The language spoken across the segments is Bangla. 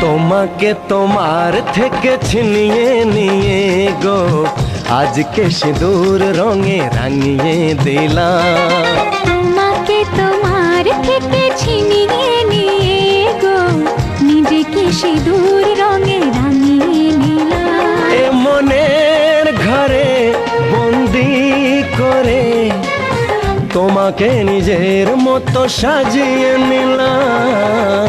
তোমাকে তোমার থেকে ছিনিয়ে নিয়ে গো। আজকে সিঁদুর রঙে রাঙিয়ে দিলাম। তোমাকে তোমার থেকে ছিনিয়ে নিয়ে গো। নিজেকে সিঁদুর রঙে রাঙিয়ে নিলাম। এ মনের ঘরে বন্দি করে তোমাকে নিজের মতো সাজিয়ে নিলাম।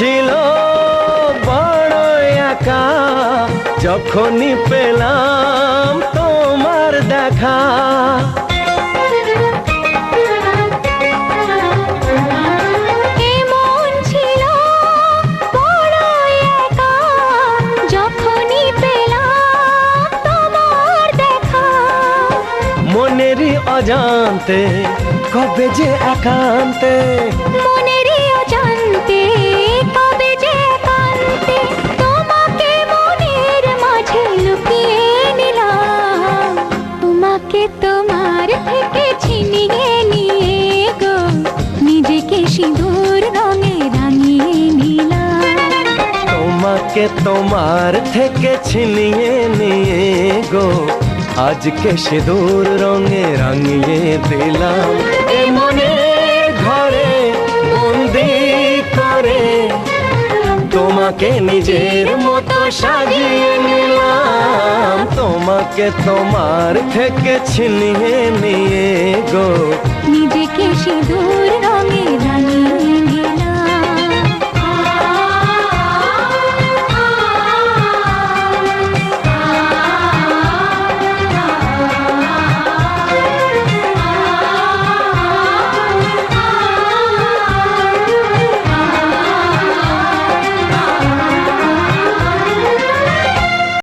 ছিল বড় একা। যখনই পেলাম তোমার দেখা। মনেরই অজান্তে কবে যে একান্তে। মনেরই তোমাকে তোমার থেকে ছিনিয়ে নিয়ে গো। আজকে সিঁদুর রঙে রাঙিয়ে দিলাম। মনে ঘরে বন্দি করে। তোমাকে নিজের মতো সাজিয়ে নিলাম। তোমাকে তোমার থেকে ছিনিয়ে নিয়ে গো।